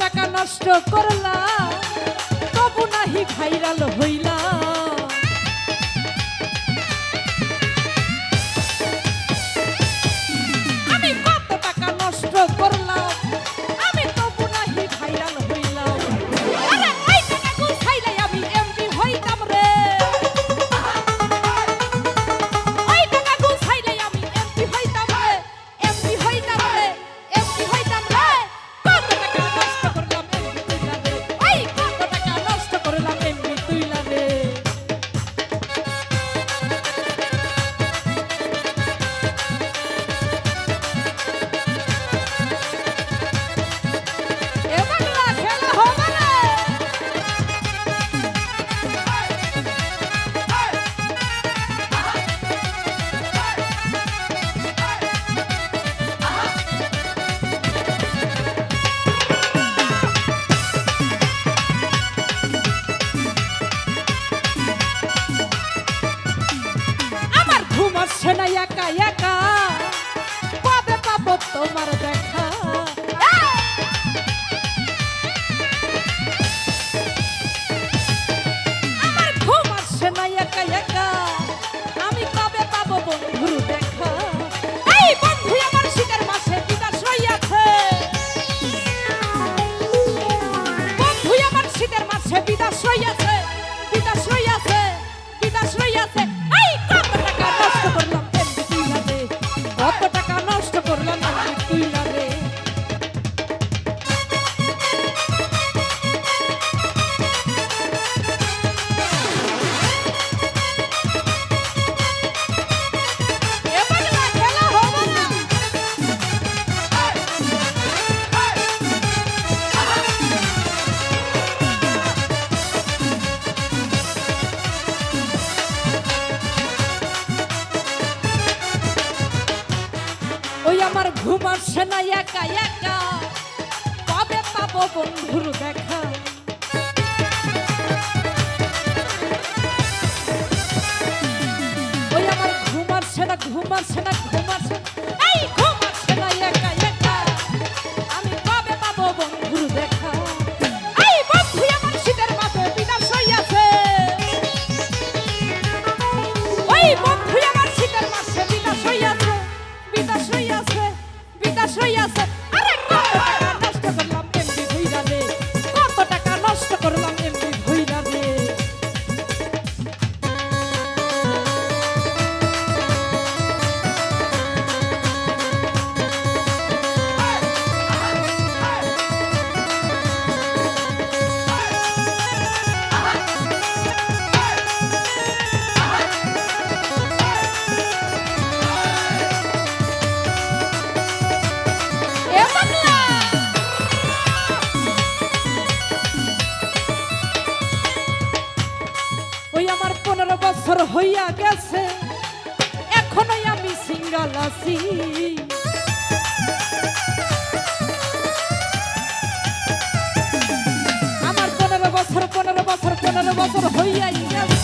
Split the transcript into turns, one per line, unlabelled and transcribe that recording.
টাকা নষ্ট করলা তবু নাহি ভাইরাল হইলা hace ঘুম আসে না একা একা। কবে পাবো বন্ধুর দেখা? ওই আমার ঘুম আসে না, ঘুম আসে না আকাশ হইয়াছে। আরে হইয়া গেছে, এখনই আমি সিঙ্গাল আছি। আমার পনেরো বছর পনেরো বছর পনেরো বছর হইয়াই গেছে।